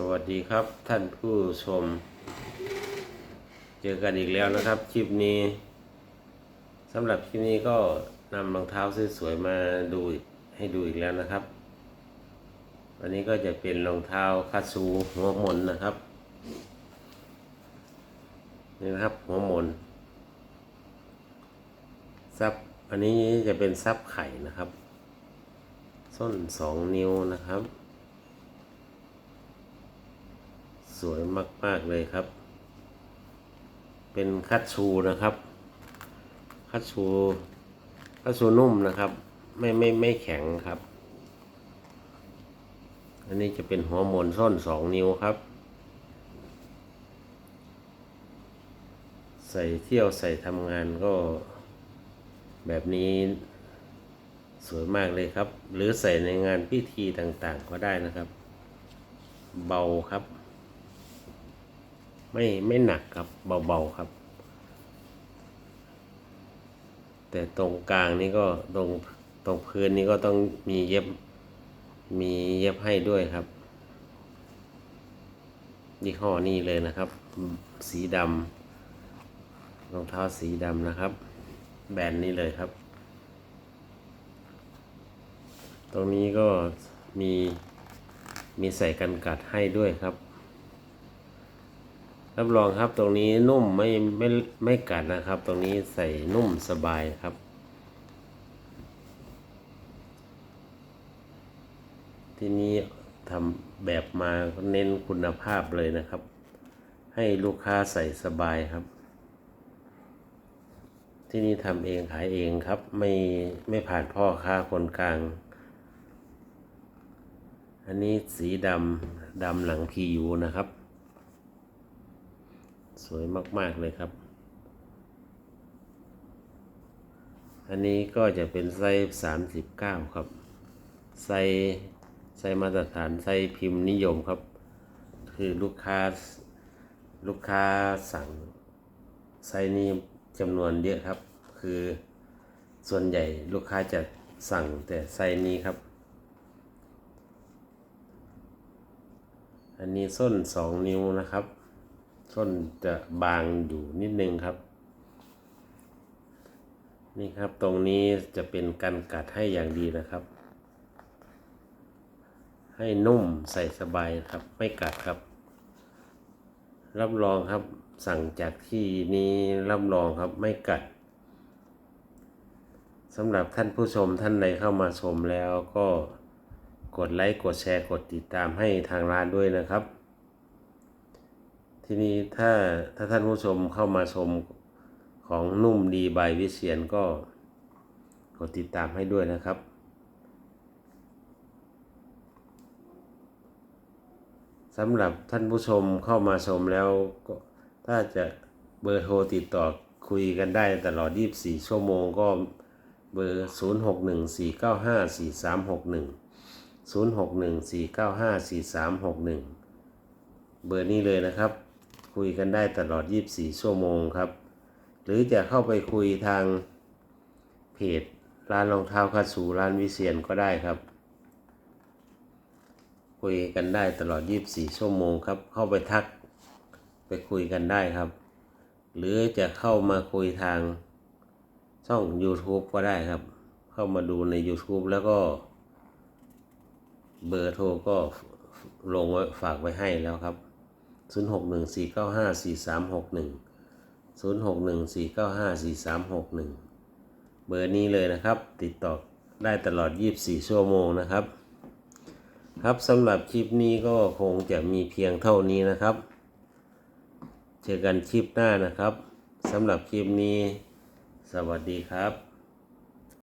สวัสดีครับท่านผู้ชม เจอกันอีกแล้วนะครับ คลิปนี้สำหรับคลิปนี้ก็นำรองเท้าสวยๆมาดูให้ดูอีกแล้วนะครับ วันนี้ก็จะเป็นรองเท้าคาซูหัวมนนะครับนี่นะครับหัวมนซับอันนี้จะเป็นซับไข่นะครับ ส้นสองนิ้วนะครับ สวยมากๆเลยครับ เป็นคัตชูนะครับ คัตชูคัตชูนุ่มนะครับ ไม่ไม่ไม่แข็งครับ อันนี้จะเป็นหัวมนส้นสองนิ้วครับ ใส่เที่ยวใส่ทำงานก็แบบนี้สวยมากเลยครับ หรือใส่ในงานพิธีต่างๆก็ได้นะครับ เบาครับ ไม่ไม่หนักครับเบาๆครับ แต่ตรงกลางนี่ก็ตรงตรงพื้นนี่ก็ต้องมีเย็บมีเย็บให้ด้วยครับยี่ห้อนี้เลยนะครับ สีดำรองเท้าสีดำนะครับ แบรนด์นี้เลยครับ ตรงนี้ก็มีมีใส่กันกัดให้ด้วยครับ รับรองครับตรงนี้นุ่มไม่ไม่ไม่กัดนะครับ ตรงนี้ใส่นุ่มสบายครับ ที่นี้ทำแบบมาเน้นคุณภาพเลยนะครับ ให้ลูกค้าใส่สบายครับ ที่นี่ทำเองขายเองครับ ไม่ไม่ผ่านพ่อค้าคนกลาง อันนี้สีดำดำหลังพียูนะครับ สวยมาก ๆ เลยครับ อันนี้ก็จะเป็นไซส์39 ครับ ไซส์ไซส์มาตรฐานไซส์พิมพ์นิยมครับ คือลูกค้าลูกค้าสั่งไซส์นี้จำนวนเยอะครับ คือส่วนใหญ่ลูกค้าจะสั่งแต่ไซส์นี้ครับ อันนี้ส้น 2 นิ้วนะครับ ส้นจะบางอยู่นิดนึงครับ นี่ครับตรงนี้จะเป็นกันกัดให้อย่างดีนะครับ ให้นุ่มใส่สบายครับ ไม่กัดครับ รับรองครับสั่งจากที่นี้รับรองครับไม่กัดสำหรับท่านผู้ชมท่านใดเข้ามาชมแล้วก็กดไลค์กดแชร์กดติดตามให้ทางร้านด้วยนะครับ ทีนี้ถ้าถ้าท่านผู้ชมเข้ามาชมของนุ่มดีใบวิเชียนก็กดติดตามให้ด้วยนะครับ สำหรับท่านผู้ชมเข้ามาชมแล้วก็ถ้าจะเบอร์โทรติดต่อคุยกันได้ตลอด 24 ชั่วโมงก็เบอร์ 0614954361 0614954361 เบอร์นี้เลยนะครับ คุยกันได้ตลอด 24 ชั่วโมงครับ หรือจะเข้าไปคุยทางเพจร้านรองเท้าคาสูร้านวิเชียนก็ได้ครับ คุยกันได้ตลอด 24 ชั่วโมงครับ เข้าไปทักไปคุยกันได้ครับ หรือจะเข้ามาคุยทางช่อง YouTube ก็ได้ครับ เข้ามาดูใน YouTube แล้วก็ เบอร์โทรก็ลงไว้ฝากไว้ให้แล้วครับ 0614954361 0614954361เบอร์นี้เลยนะครับ ติดต่อได้ตลอด 24 ชั่วโมงนะครับ ครับสำหรับคลิปนี้ก็คงจะมีเพียงเท่านี้นะครับ เจอกันคลิปหน้านะครับสำหรับคลิปนี้ สวัสดีครับ